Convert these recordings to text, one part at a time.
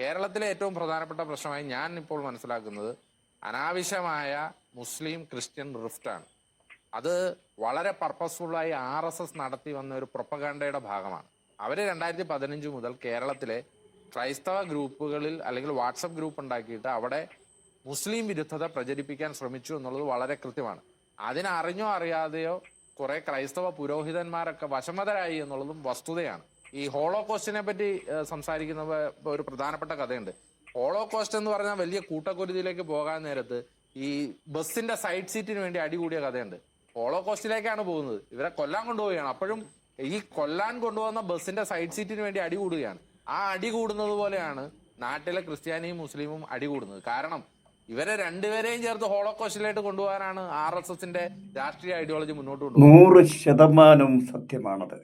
കേരളത്തിലെ ഏറ്റവും പ്രധാനപ്പെട്ട പ്രശ്നമായി ഞാൻ ഇപ്പോൾ മനസ്സിലാക്കുന്നത് അനാവശ്യമായ മുസ്ലിം ക്രിസ്ത്യൻ റിഫ്റ്റാണ് അത് വളരെ പർപ്പസ്ഫുള്ളായി ആർ എസ് എസ് നടത്തി വന്ന ഒരു പ്രൊപ്പഗാണ്ടയുടെ ഭാഗമാണ്. അവർ രണ്ടായിരത്തി പതിനഞ്ച് മുതൽ കേരളത്തിലെ ക്രൈസ്തവ ഗ്രൂപ്പുകളിൽ അല്ലെങ്കിൽ വാട്സപ്പ് ഗ്രൂപ്പ് ഉണ്ടാക്കിയിട്ട് അവിടെ മുസ്ലിം വിരുദ്ധത പ്രചരിപ്പിക്കാൻ ശ്രമിച്ചു എന്നുള്ളത് വളരെ കൃത്യമാണ്. അതിനറിഞ്ഞോ അറിയാതെയോ കുറെ ക്രൈസ്തവ പുരോഹിതന്മാരൊക്കെ വശമതരായി എന്നുള്ളതും വസ്തുതയാണ്. ഈ ഹോളോകോസ്റ്റിനെ പറ്റി സംസാരിക്കുന്ന ഒരു പ്രധാനപ്പെട്ട കഥയുണ്ട്. ഹോളോകോസ്റ്റ് എന്ന് പറഞ്ഞാൽ വലിയ കൂട്ടക്കുരുതിയിലേക്ക് പോകാൻ നേരത്ത് ഈ ബസ്സിന്റെ സൈഡ് സീറ്റിന് വേണ്ടി അടികൂടിയ കഥയുണ്ട്. ഹോളോകോസ്റ്റിലേക്കാണ് പോകുന്നത്. ഇവരെ കൊല്ലാൻ കൊണ്ടുപോവുകയാണ്. അപ്പോഴും ഈ കൊല്ലാൻ കൊണ്ടുപോകുന്ന ബസ്സിന്റെ സൈഡ് സീറ്റിന് വേണ്ടി അടി കൂടുകയാണ് ആ അടി കൂടുന്നത് പോലെയാണ് നാട്ടിലെ ക്രിസ്ത്യാനിയും മുസ്ലിമും അടി കൂടുന്നത്. കാരണം ഇവരെ രണ്ടുപേരെയും ചേർത്ത് ഹോളോകോസ്റ്റിലേക്ക് കൊണ്ടുപോകാനാണ് ആർ എസ് എസിന്റെ രാഷ്ട്രീയ ഐഡിയോളജി മുന്നോട്ട് കൊണ്ടുപോകുന്നത്. നൂറ് ശതമാനം സത്യമാണത്.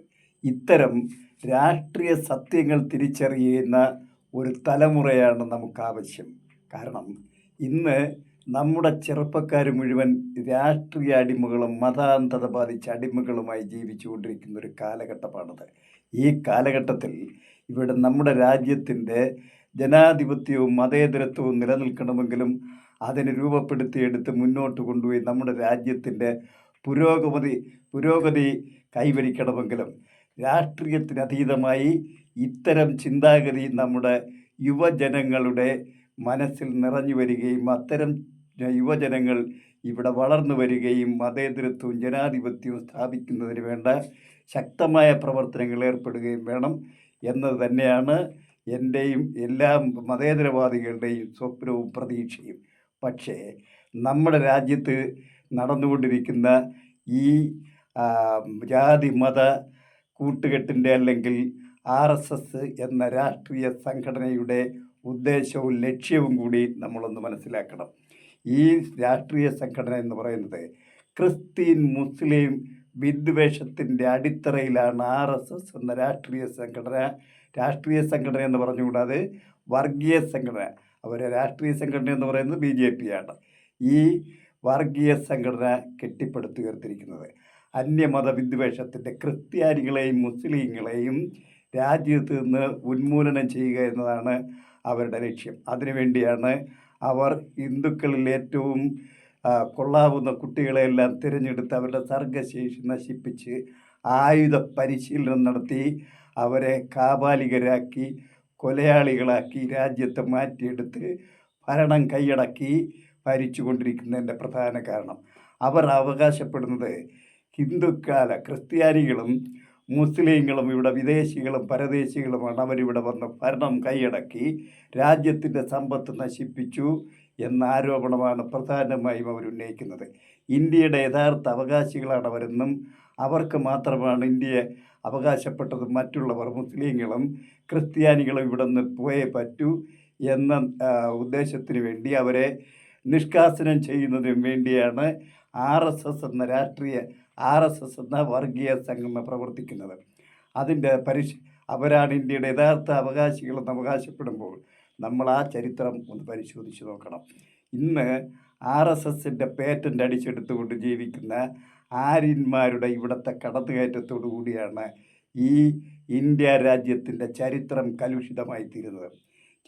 ഇത്തരം രാഷ്ട്രീയ സത്യങ്ങൾ തിരിച്ചറിയുന്ന ഒരു തലമുറയാണ് നമുക്ക് ആവശ്യം കാരണം ഇന്ന് നമ്മുടെ ചെറുപ്പക്കാർ മുഴുവൻ രാഷ്ട്രീയ അടിമകളും മതാന്തത ബാധിച്ച അടിമകളുമായി ജീവിച്ചുകൊണ്ടിരിക്കുന്ന ഒരു കാലഘട്ടമാണത്. ഈ കാലഘട്ടത്തിൽ ഇവിടെ നമ്മുടെ രാജ്യത്തിന്റെ ജനാധിപത്യവും മതേതരത്വവും നിലനിൽക്കണമെങ്കിലും അതിനെ രൂപപ്പെടുത്തിയെടുത്ത് മുന്നോട്ട് കൊണ്ടുപോയി നമ്മുടെ രാജ്യത്തിന്റെ പുരോഗമതി പുരോഗതി കൈവരിക്കണമെങ്കിലും രാഷ്ട്രീയത്തിന് അതീതമായി ഇത്തരം ചിന്താഗതി നമ്മുടെ യുവജനങ്ങളുടെ മനസ്സിൽ നിറഞ്ഞു വരികയും അത്തരം യുവജനങ്ങൾ ഇവിടെ വളർന്നു വരികയും മതേതരത്വവും ജനാധിപത്യവും സ്ഥാപിക്കുന്നതിന് വേണ്ട ശക്തമായ പ്രവർത്തനങ്ങൾ ഏർപ്പെടുകയും വേണം എന്നത് തന്നെയാണ് എന്റെയും എല്ലാ മതേതരവാദികളുടെയും സ്വപ്നവും പ്രതീക്ഷയും. പക്ഷേ നമ്മുടെ രാജ്യത്ത് നടന്നുകൊണ്ടിരിക്കുന്ന ഈ ജാതി മത കൂട്ടുകെട്ടിന്റെ അല്ലെങ്കിൽ ആർ എസ് എസ് എന്ന രാഷ്ട്രീയ സംഘടനയുടെ ഉദ്ദേശവും ലക്ഷ്യവും കൂടി നമ്മളൊന്ന് മനസ്സിലാക്കണം. ഈ രാഷ്ട്രീയ സംഘടന എന്ന് പറയുന്നത് ക്രിസ്ത്യൻ മുസ്ലിം വിദ്വേഷത്തിന്റെ അടിത്തറയിലാണ് ആർ എസ് എസ് എന്ന രാഷ്ട്രീയ സംഘടന രാഷ്ട്രീയ സംഘടന എന്ന് പറഞ്ഞുകൂടാതെ വർഗീയ സംഘടന. അവരെ രാഷ്ട്രീയ സംഘടന എന്ന് പറയുന്നത് ബി ജെ പി ആണ്. ഈ വർഗീയ സംഘടന കെട്ടിപ്പടുത്തുയർത്തിരിക്കുന്നത് അന്യമത വിദ്വേഷത്തിന്റെ ക്രിസ്ത്യാനികളെയും മുസ്ലിങ്ങളെയും രാജ്യത്ത് നിന്ന് ഉന്മൂലനം ചെയ്യുക എന്നതാണ് അവരുടെ ലക്ഷ്യം. അതിനുവേണ്ടിയാണ് അവർ ഹിന്ദുക്കളിൽ ഏറ്റവും കൊള്ളാവുന്ന കുട്ടികളെയെല്ലാം തിരഞ്ഞെടുത്ത് അവരുടെ സർഗശേഷി നശിപ്പിച്ച് ആയുധ പരിശീലനം നടത്തി അവരെ കാപാലികരാക്കി കൊലയാളികളാക്കി രാജ്യത്തെ മാറ്റിയെടുത്ത് ഭരണം കൈയടക്കി ഭരിച്ചുകൊണ്ടിരിക്കുന്നതിന്റെ പ്രധാന കാരണം. അവർ അവകാശപ്പെടുന്നത് ഹിന്ദുക്കാല ക്രിസ്ത്യാനികളും മുസ്ലിങ്ങളും ഇവിടെ വിദേശികളും പരദേശികളുമാണ് അവരിവിടെ വന്ന് ഭരണം കൈയടക്കി രാജ്യത്തിന്റെ സമ്പത്ത് നശിപ്പിച്ചു എന്ന ആരോപണമാണ് പ്രധാനമായും അവർ ഉന്നയിക്കുന്നത്. ഇന്ത്യയുടെ യഥാർത്ഥ അവകാശികളാണ് അവരെന്നും അവർക്ക് മാത്രമാണ് ഇന്ത്യയെ അവകാശപ്പെട്ടത് മറ്റുള്ളവർ മുസ്ലിങ്ങളും ക്രിസ്ത്യാനികളും ഇവിടെ നിന്ന് പോയേ പറ്റൂ എന്ന ഉദ്ദേശത്തിന് വേണ്ടി അവരെ നിഷ്കാസനം ചെയ്യുന്നതിനും വേണ്ടിയാണ് ആർ എസ് എസ് എന്ന രാഷ്ട്രീയ ആർ എസ് എസ് എന്ന വർഗീയ സംഘടന പ്രവർത്തിക്കുന്നത്. അതിന്റെ പരിശ് അവരാണ് ഇന്ത്യയുടെ യഥാർത്ഥ അവകാശികളെന്ന് അവകാശപ്പെടുമ്പോൾ നമ്മൾ ആ ചരിത്രം ഒന്ന് പരിശോധിച്ച് നോക്കണം. ഇന്ന് ആർ എസ് എസിന്റെ പേറ്റന്റ് അടിച്ചെടുത്തുകൊണ്ട് ജീവിക്കുന്ന ആര്യന്മാരുടെ ഇവിടുത്തെ കടന്നുകയറ്റത്തോടു കൂടിയാണ് ഈ ഇന്ത്യ രാജ്യത്തിന്റെ ചരിത്രം കലുഷിതമായി തീരുന്നത്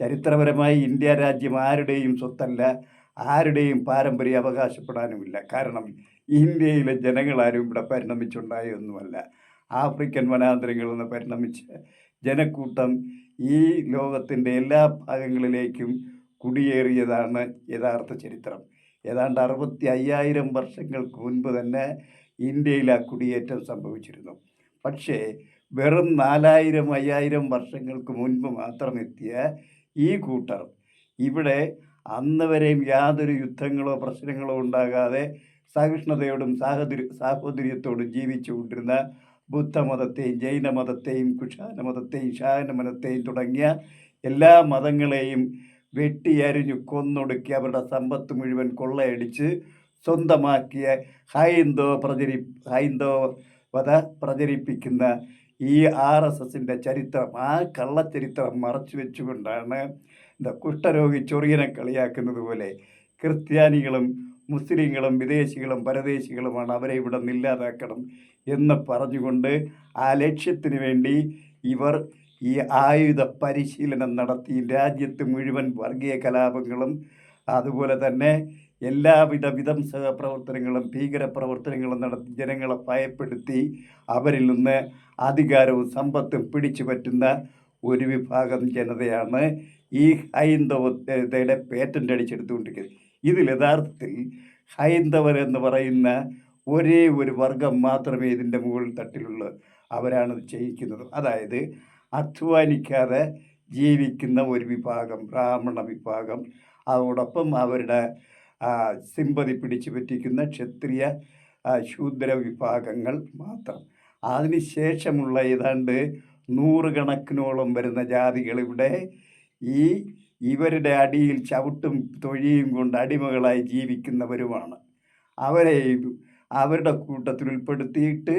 ചരിത്രപരമായി ഇന്ത്യ രാജ്യം ആരുടെയും സ്വത്തല്ല ആരുടെയും പാരമ്പര്യം അവകാശപ്പെടാനുമില്ല. കാരണം ഇന്ത്യയിലെ ജനങ്ങളാരും ഇവിടെ പരിണമിച്ചുണ്ടായൊന്നുമല്ല. ആഫ്രിക്കൻ വനാന്തരങ്ങളിൽ നിന്ന് പരിണമിച്ച ജനക്കൂട്ടം ഈ ലോകത്തിന്റെ എല്ലാ ഭാഗങ്ങളിലേക്കും കുടിയേറിയതാണ് യഥാർത്ഥ ചരിത്രം. ഏതാണ്ട് അറുപത്തി അയ്യായിരം വർഷങ്ങൾക്ക് മുൻപ് തന്നെ ഇന്ത്യയിൽ ആ കുടിയേറ്റം സംഭവിച്ചിരുന്നു. പക്ഷേ വെറും നാലായിരം അയ്യായിരം വർഷങ്ങൾക്ക് മുൻപ് മാത്രം എത്തിയ ഈ കൂട്ടർ ഇവിടെ അന്ന് വരെയും യാതൊരു യുദ്ധങ്ങളോ പ്രശ്നങ്ങളോ ഉണ്ടാകാതെ സഹിഷ്ണുതയോടും സാഹോദര്യ സാഹോദര്യത്തോടും ജീവിച്ചു കൊണ്ടിരുന്ന ബുദ്ധമതത്തെയും ജൈനമതത്തെയും കുഷാന മതത്തെയും ശാന മതത്തെയും തുടങ്ങിയ എല്ലാ മതങ്ങളെയും വെട്ടിയരിഞ്ഞു കൊന്നൊടുക്കി അവരുടെ സമ്പത്ത് മുഴുവൻ കൊള്ളയടിച്ച് സ്വന്തമാക്കിയ ഹൈന്ദവ പ്രചരി ഹൈന്ദവത പ്രചരിപ്പിക്കുന്ന ഈ ആർ എസ് എസിന്റെ ചരിത്രം ആ കള്ളച്ചരിത്രം മറച്ചു വെച്ചുകൊണ്ടാണ് എന്താ കുഷ്ഠരോഗി ചൊറിയനെ കളിയാക്കുന്നത് പോലെ ക്രിസ്ത്യാനികളും മുസ്ലിങ്ങളും വിദേശികളും പരദേശികളുമാണ് അവരെ ഇവിടെ നിന്ന് ഇല്ലാതാക്കണം എന്ന് പറഞ്ഞുകൊണ്ട് ആ ലക്ഷ്യത്തിന് വേണ്ടി ഇവർ ഈ ആയുധ പരിശീലനം നടത്തി രാജ്യത്ത് മുഴുവൻ വർഗീയ കലാപങ്ങളും അതുപോലെ തന്നെ എല്ലാവിധ വിധംസക പ്രവർത്തനങ്ങളും ഭീകര പ്രവർത്തനങ്ങളും നടത്തി ജനങ്ങളെ ഭയപ്പെടുത്തി അവരിൽ നിന്ന് അധികാരവും സമ്പത്തും പിടിച്ചു പറ്റുന്ന ഒരു വിഭാഗം ജനതയാണ് ഈ ഹൈന്ദവതയുടെ പേറ്റന്റ് അടിച്ചെടുത്തുകൊണ്ടിരിക്കുന്നത്. ഇതിൽ യഥാർത്ഥത്തിൽ ഹൈന്ദവർ എന്ന് പറയുന്ന ഒരേ ഒരു വർഗം മാത്രമേ ഇതിന്റെ മുകളിൽ തട്ടിലുള്ളൂ അവരാണ് ചെയ്യിക്കുന്നത്. അതായത് അധ്വാനിക്കാതെ ജീവിക്കുന്ന ഒരു വിഭാഗം ബ്രാഹ്മണ വിഭാഗം അതോടൊപ്പം അവരുടെ സിമ്പതി പിടിച്ചു പറ്റിക്കുന്ന ക്ഷത്രിയ ശൂദ്ര വിഭാഗങ്ങൾ മാത്രം. അതിനുശേഷമുള്ള ഏതാണ്ട് നൂറുകണക്കിനോളം വരുന്ന ജാതികൾ ഇവിടെ ഈ ഇവരുടെ അടിയിൽ ചവിട്ടും തൊഴിയും കൊണ്ട് അടിമകളായി ജീവിക്കുന്നവരുമാണ്. അവരെ അവരുടെ കൂട്ടത്തിൽ ഉൾപ്പെടുത്തിയിട്ട്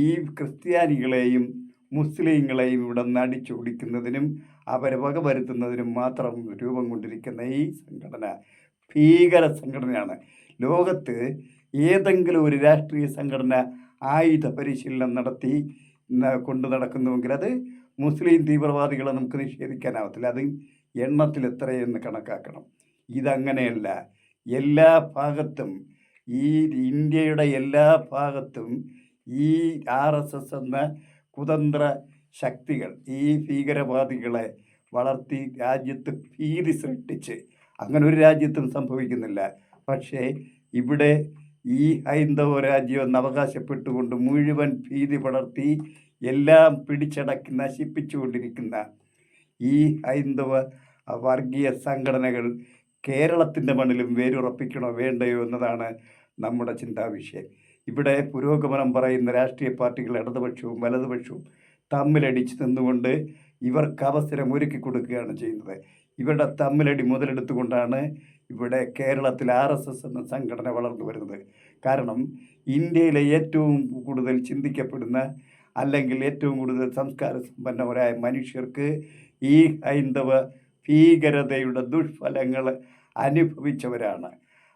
ഈ ക്രിസ്ത്യാനികളെയും മുസ്ലിങ്ങളെയും ഇവിടെ നിന്ന് അടിച്ചോടിക്കുന്നതിനും അവരെ വകവരുത്തുന്നതിനും മാത്രം രൂപം കൊണ്ടിരിക്കുന്ന ഈ സംഘടന ഭീകര സംഘടനയാണ്. ലോകത്ത് ഏതെങ്കിലും ഒരു രാഷ്ട്രീയ സംഘടന ആയുധ പരിശീലനം നടത്തി കൊണ്ടു നടക്കുന്നുവെങ്കിൽ അത് മുസ്ലിം തീവ്രവാദികളെ നമുക്ക് നിഷേധിക്കാനാവത്തില്ല. അത് എണ്ണത്തിൽ എത്രയെന്ന് കണക്കാക്കണം. ഇതങ്ങനെയല്ല. എല്ലാ ഭാഗത്തും ഈ ഇന്ത്യയുടെ എല്ലാ ഭാഗത്തും ഈ ആർ എസ് എസ് എന്ന കുതന്ത്ര ശക്തികൾ ഈ ഭീകരവാദികളെ വളർത്തി രാജ്യത്ത് ഭീതി സൃഷ്ടിച്ച്. അങ്ങനെ ഒരു രാജ്യത്തും സംഭവിക്കുന്നില്ല. പക്ഷേ ഇവിടെ ഈ ഹൈന്ദവ രാജ്യം എന്ന് അവകാശപ്പെട്ടുകൊണ്ട് മുഴുവൻ ഭീതി പടർത്തി എല്ലാം പിടിച്ചടക്കി നശിപ്പിച്ചുകൊണ്ടിരിക്കുന്ന ഈ ഹൈന്ദവ വർഗീയ സംഘടനകൾ കേരളത്തിന്റെ മണ്ണിലും വേരുറപ്പിക്കണോ വേണ്ടയോ എന്നതാണ് നമ്മുടെ ചിന്താവിഷയം. ഇവിടെ പുരോഗമനം പറയുന്ന രാഷ്ട്രീയ പാർട്ടികൾ ഇടതുപക്ഷവും വലതുപക്ഷവും തമ്മിലടിച്ച് നിന്നുകൊണ്ട് ഇവർക്ക് അവസരം ഒരുക്കി കൊടുക്കുകയാണ് ചെയ്യുന്നത്. ഇവരുടെ തമ്മിലടി മുതലെടുത്തുകൊണ്ടാണ് ഇവിടെ കേരളത്തിൽ ആർ എസ് എസ് എന്ന സംഘടന വളർന്നു വരുന്നത്. കാരണം ഇന്ത്യയിലെ ഏറ്റവും കൂടുതൽ ചിന്തിക്കപ്പെടുന്ന അല്ലെങ്കിൽ ഏറ്റവും കൂടുതൽ സംസ്കാര സമ്പന്നവരായ മനുഷ്യർക്ക് ഈ ഹൈന്ദവ ഭീകരതയുടെ ദുഷ്ഫലങ്ങൾ അനുഭവിച്ചവരാണ്.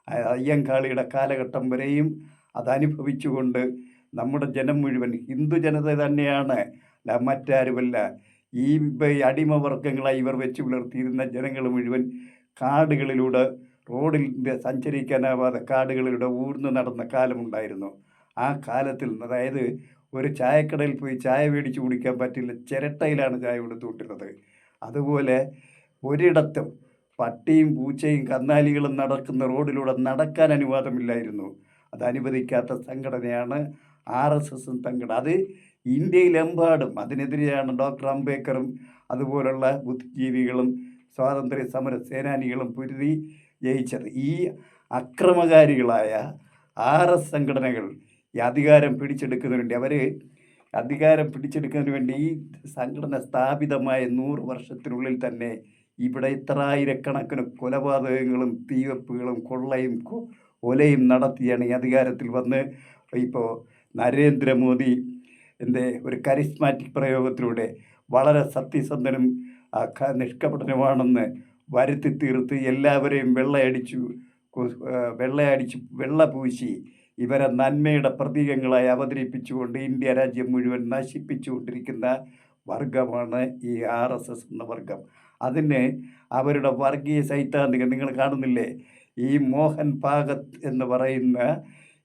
അയ്യങ്കാളിയുടെ കാലഘട്ടം വരെയും അതനുഭവിച്ചുകൊണ്ട് നമ്മുടെ ജനം മുഴുവൻ ഹിന്ദു ജനത തന്നെയാണ്. മറ്റാരുമല്ല. ഈ അടിമവർഗങ്ങളായി ഇവർ വെച്ച് പുലർത്തിയിരുന്ന ജനങ്ങൾ മുഴുവൻ കാടുകളിലൂടെ റോഡിൽ സഞ്ചരിക്കാനാവാതെ കാടുകളിലൂടെ ഊർന്നു നടന്ന കാലമുണ്ടായിരുന്നു. ആ കാലത്തിൽ അതായത് ഒരു ചായക്കടയിൽ പോയി ചായ മേടിച്ച് കുടിക്കാൻ പറ്റില്ല. ചിരട്ടയിലാണ് ചായ കൊടുത്തുവിട്ടിരുന്നത് അതുപോലെ ഒരിടത്തും പട്ടിയും പൂച്ചയും കന്നാലികളും നടക്കുന്ന റോഡിലൂടെ നടക്കാൻ അനുവാദമില്ലായിരുന്നു. അത് അനുവദിക്കാത്ത സംഘടനയാണ് ആർ എസ് എസും സംഘടന അത് ഇന്ത്യയിലെമ്പാടും അതിനെതിരെയാണ് ഡോക്ടർ അംബേദ്കറും അതുപോലുള്ള ബുദ്ധിജീവികളും സ്വാതന്ത്ര്യ സമര സേനാനികളും പൊരുതി ജയിച്ചത്. ഈ അക്രമകാരികളായ ആർ എസ് സംഘടനകൾ ഈ അധികാരം പിടിച്ചെടുക്കുന്നതിന് വേണ്ടി അവർ അധികാരം പിടിച്ചെടുക്കുന്നതിന് വേണ്ടി ഈ സംഘടന സ്ഥാപിതമായ നൂറ് വർഷത്തിനുള്ളിൽ തന്നെ ഇവിടെ ഇത്രായിരക്കണക്കിന് കൊലപാതകങ്ങളും തീവെപ്പുകളും കൊള്ളയും ഒലയും നടത്തിയാണ് ഈ അധികാരത്തിൽ വന്ന് ഇപ്പോൾ നരേന്ദ്രമോദി എന്റെ ഒരു കരിസ്മാറ്റിക് പ്രയോഗത്തിലൂടെ വളരെ സത്യസന്ധനും നിഷ്കപടനുമാണെന്ന് വരുത്തി തീർത്ത് എല്ലാവരെയും വെള്ളയടിച്ചു വെള്ളയടിച്ച് വെള്ള പൂശി ഇവരെ നന്മയുടെ പ്രതീകങ്ങളായി അവതരിപ്പിച്ചുകൊണ്ട് ഇന്ത്യ രാജ്യം മുഴുവൻ നശിപ്പിച്ചുകൊണ്ടിരിക്കുന്ന വർഗമാണ് ഈ ആർ എസ് എസ് എന്ന വർഗം അതിന് അവരുടെ വർഗീയ സൈദ്ധാന്തികൻ നിങ്ങൾ കാണുന്നില്ലേ? ഈ മോഹൻ ഭാഗത്ത് എന്ന് പറയുന്ന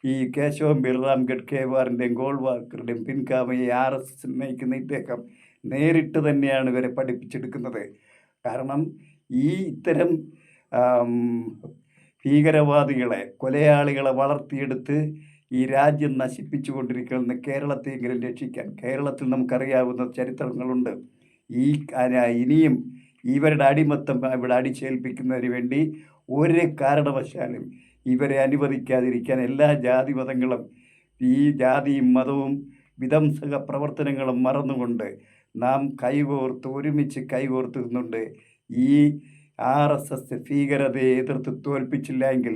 ഈ കേശവം ബിർറാം ഗഡ്കേവാറിന്റെയും ഗോൾവാക്കറുടെയും പിൻഗാമി ആർ എസ് എസ് നയിക്കുന്ന ഇദ്ദേഹം നേരിട്ട് തന്നെയാണ് ഇവരെ പഠിപ്പിച്ചെടുക്കുന്നത്. കാരണം ഈ ഇത്തരം ഭീകരവാദികളെ കൊലയാളികളെ വളർത്തിയെടുത്ത് ഈ രാജ്യം നശിപ്പിച്ചു കൊണ്ടിരിക്കുന്ന കേരളത്തെയെങ്കിലും രക്ഷിക്കാൻ കേരളത്തിൽ നമുക്കറിയാവുന്ന ചരിത്രങ്ങളുണ്ട്. ഈ ഇനിയും ഇവരുടെ അടിമത്തം ഇവിടെ അടിച്ചേൽപ്പിക്കുന്നതിന് വേണ്ടി ഒരു കാരണവശാലും ഇവരെ അനുവദിക്കാതിരിക്കാൻ എല്ലാ ജാതി മതങ്ങളും ഈ ജാതിയും മതവും വിധംസക പ്രവർത്തനങ്ങളും മറന്നുകൊണ്ട് നാം കൈകോർത്ത് ഒരുമിച്ച് കൈകോർത്ത് നിന്നുകൊണ്ട് ഈ ആർ എസ് എസ് ഭീകരതയെ എതിർത്ത് തോൽപ്പിച്ചില്ല എങ്കിൽ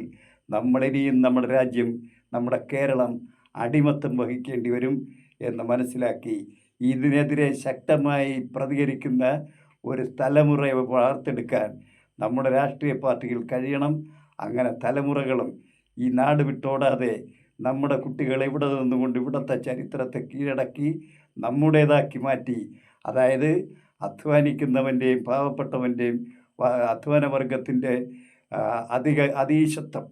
നമ്മളിനിയും നമ്മുടെ രാജ്യം നമ്മുടെ കേരളം അടിമത്തം വഹിക്കേണ്ടി വരും എന്ന് മനസ്സിലാക്കി ഇതിനെതിരെ ശക്തമായി പ്രതികരിക്കുന്ന ഒരു തലമുറയെ വളർത്തെടുക്കാൻ നമ്മുടെ രാഷ്ട്രീയ പാർട്ടികൾ കഴിയണം. അങ്ങനെ തലമുറകളും ഈ നാട് വിട്ടോടാതെ നമ്മുടെ കുട്ടികൾ ഇവിടെ നിന്നുകൊണ്ട് ഇവിടുത്തെ ചരിത്രത്തെ കീഴടക്കി നമ്മുടേതാക്കി മാറ്റി അതായത് അധ്വാനിക്കുന്നവന്റെയും പാവപ്പെട്ടവന്റെയും അധ്വാന വർഗത്തിന്റെ അധിക അതീശത്വം.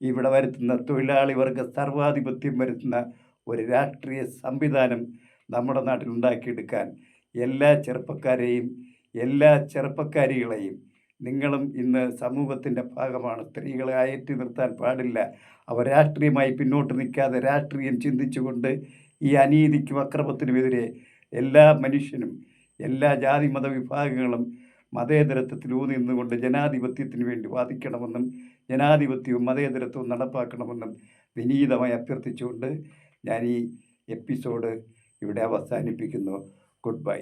ഇവിടെ വരുത്തുന്ന തൊഴിലാളി വർഗ സർവാധിപത്യം വരുത്തുന്ന ഒരു രാഷ്ട്രീയ സംവിധാനം നമ്മുടെ നാട്ടിൽ ഉണ്ടാക്കിയെടുക്കാൻ എല്ലാ ചെറുപ്പക്കാരെയും എല്ലാ ചെറുപ്പക്കാരികളെയും നിങ്ങളും ഇന്ന് സമൂഹത്തിന്റെ ഭാഗമാണ്. സ്ത്രീകളെ അയറ്റി നിർത്താൻ പാടില്ല. അവർ രാഷ്ട്രീയമായി പിന്നോട്ട് നിൽക്കാതെ രാഷ്ട്രീയം ചിന്തിച്ചുകൊണ്ട് ഈ അനീതിക്കും അക്രമത്തിനുമെതിരെ എല്ലാ മനുഷ്യനും എല്ലാ ജാതി മത ഊന്നി നിന്നുകൊണ്ട് ജനാധിപത്യത്തിന് വേണ്ടി വാദിക്കണമെന്നും ജനാധിപത്യവും മതേതരത്വവും നടപ്പാക്കണമെന്നും വിനീതമായി അഭ്യർത്ഥിച്ചുകൊണ്ട് ഞാൻ ഈ എപ്പിസോഡ് ഇവിടെ അവസാനിപ്പിക്കുന്നു. Good bye.